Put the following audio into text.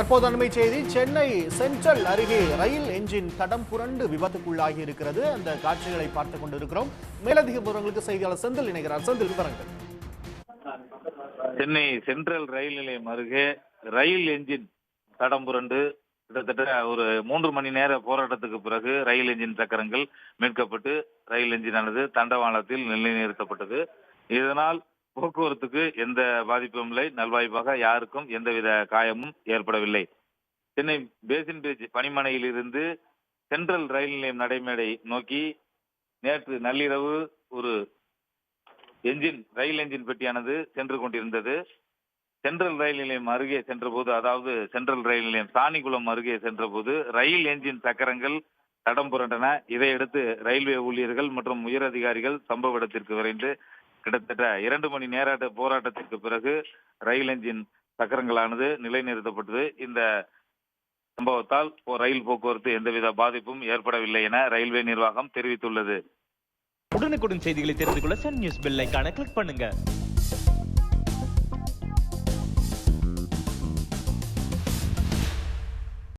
தற்போது அண்மை செய்தி சென்னை சென்ட்ரல் அருகே ரயில் என்ஜின் தடம் புரண்டு விபத்துக்குள்ளாகி இருக்கிறது. அந்த காட்சிகளை பார்த்துக் கொண்டிருக்கிறோம். மேலதிக விவரங்களுக்கு செய்தியாளர் செந்தில் இணைகிறார். செந்தில் விவரங்கள். சென்னை சென்ட்ரல் ரயில் நிலையம் அருகே ரயில் என்ஜின் தடம் புரண்டு கிட்டத்தட்ட ஒரு மூன்று மணி நேர போராட்டத்துக்கு பிறகு ரயில் என்ஜின் சக்கரங்கள் மீட்கப்பட்டு ரயில் என்ஜினானது தண்டவாளத்தில் நிலைநிறுத்தப்பட்டது. இதனால் போக்குவரத்துக்கு எந்த பாதிப்பும் இல்லை. நல்வாய்ப்பாக யாருக்கும் எந்தவித காயமும் ஏற்படவில்லை. சென்னை பேசின் பிரிட்ஜ் பனிமனையில் இருந்து சென்ட்ரல் ரயில் நிலையம் நடைமேடை நோக்கி நேற்று நள்ளிரவு ஒரு என்ஜின் ரயில் என்ஜின் பெட்டியானது சென்று கொண்டிருந்தது. சென்ட்ரல் ரயில் நிலையம் அருகே சென்றபோது அதாவது சென்ட்ரல் ரயில் நிலையம் சாணிக்குளம் அருகே சென்றபோது ரயில் என்ஜின் சக்கரங்கள் தடம் புரண்டன. இதையடுத்து ரயில்வே ஊழியர்கள் மற்றும் உயரதிகாரிகள் சம்பவ இடத்திற்கு விரைந்து கிட்டத்தட்ட இரண்டு மணி நேர போராட்டத்திற்கு பிறகு ரயில் என்ஜின் சக்கரங்களானது நிலைநிறுத்தப்பட்டது. இந்த சம்பவத்தால் ரயில் போக்குவரத்து எந்தவித பாதிப்பும் ஏற்படவில்லை என ரயில்வே நிர்வாகம் தெரிவித்துள்ளது. உடனுக்குடன் செய்திகளை தெரிந்து கொள்ள சன் நியூஸ் பெல் ஐகானை கிளிக் பண்ணுங்க.